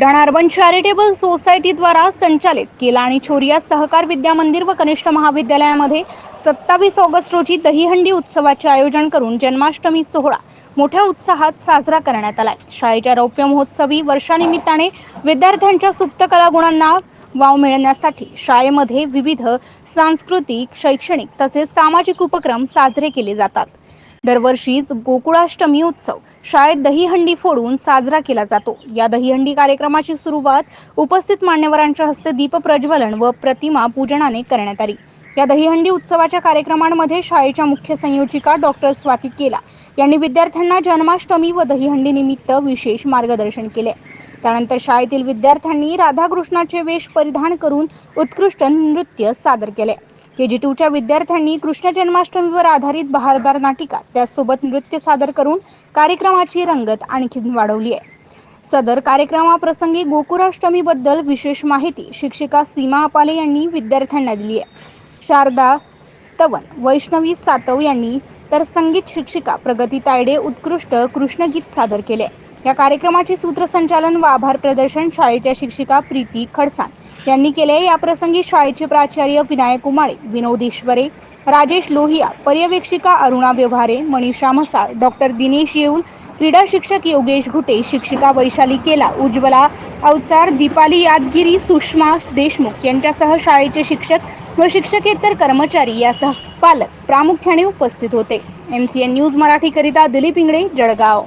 Buldhana urban charitable सोसायटीद्वारा संचालित केला आणि छोरिया सहकार विद्या मंदिर व कनिष्ठ महाविद्यालयामध्ये सत्तावीस ऑगस्ट रोजी दहीहंडी उत्सवाचे आयोजन करून जन्माष्टमी सोहळा मोठ्या उत्साहात साजरा करण्यात आलाय. शाळेच्या रौप्य महोत्सवी वर्षानिमित्ताने विद्यार्थ्यांच्या सुप्त कलागुणांना वाव मिळण्यासाठी शाळेमध्ये विविध सांस्कृतिक शैक्षणिक तसेच सामाजिक उपक्रम साजरे केले जातात. दरवर्षीच गोकुळाष्टमी उत्सव शाळेत दहीहंडी फोडून साजरा केला जातो. या दहीहंडी कार्यक्रमाची सुरुवात उपस्थित मान्यवरांच्या हस्ते दीप प्रज्वलन व प्रतिमा पूजनाने करण्यात आली. या दहीहंडी उत्सवाच्या कार्यक्रमांमध्ये शाळेच्या मुख्य संयोजिका डॉक्टर स्वाती केला यांनी विद्यार्थ्यांना जन्माष्टमी व दहीहंडी निमित्त विशेष मार्गदर्शन केले. त्यानंतर शाळेतील विद्यार्थ्यांनी राधाकृष्णाचे वेश परिधान करून उत्कृष्ट नृत्य सादर केले. के जी टूच्या विद्यार्थ्यांनी कृष्ण जन्माष्टमीवर आधारित बहारदार नाटिका त्यासोबत नृत्य सादर करून कार्यक्रमाची रंगत आणखी वाढवली आहे. सदर कार्यक्रमाप्रसंगी गोकुळाष्टमीबद्दल विशेष माहिती शिक्षिका सीमा अपाले यांनी विद्यार्थ्यांना दिली आहे. शारदा स्तवन वैष्णवी सातव यांनी तर संगीत शिक्षिका प्रगती तायडे उत्कृष्ट कृष्णगीत सादर केले. या कार्यक्रमाचे सूत्रसंचालन व आभार प्रदर्शन शाळेच्या शिक्षिका प्रीती खडसान यांनी केले. या प्रसंगी शाळेचे प्राचार्य विनायक उमाळे विनोद ईश्वरे राजेश लोहिया पर्यवेक्षिका अरुणा व्यवहारे मनीषा म्हसाळ डॉक्टर दिनेश येऊल क्रीडा शिक्षक योगेश घुटे शिक्षिका वैशाली केला उज्ज्वला अवचार दीपाली यादगिरी सुषमा देशमुख यांच्यासह शाळेचे शिक्षक व शिक्षकेतर कर्मचारी यासह पालक प्रामुख्याने उपस्थित होते. एम सी एन न्यूज मराठीकरिता दिलीप इंगळे जळगाव.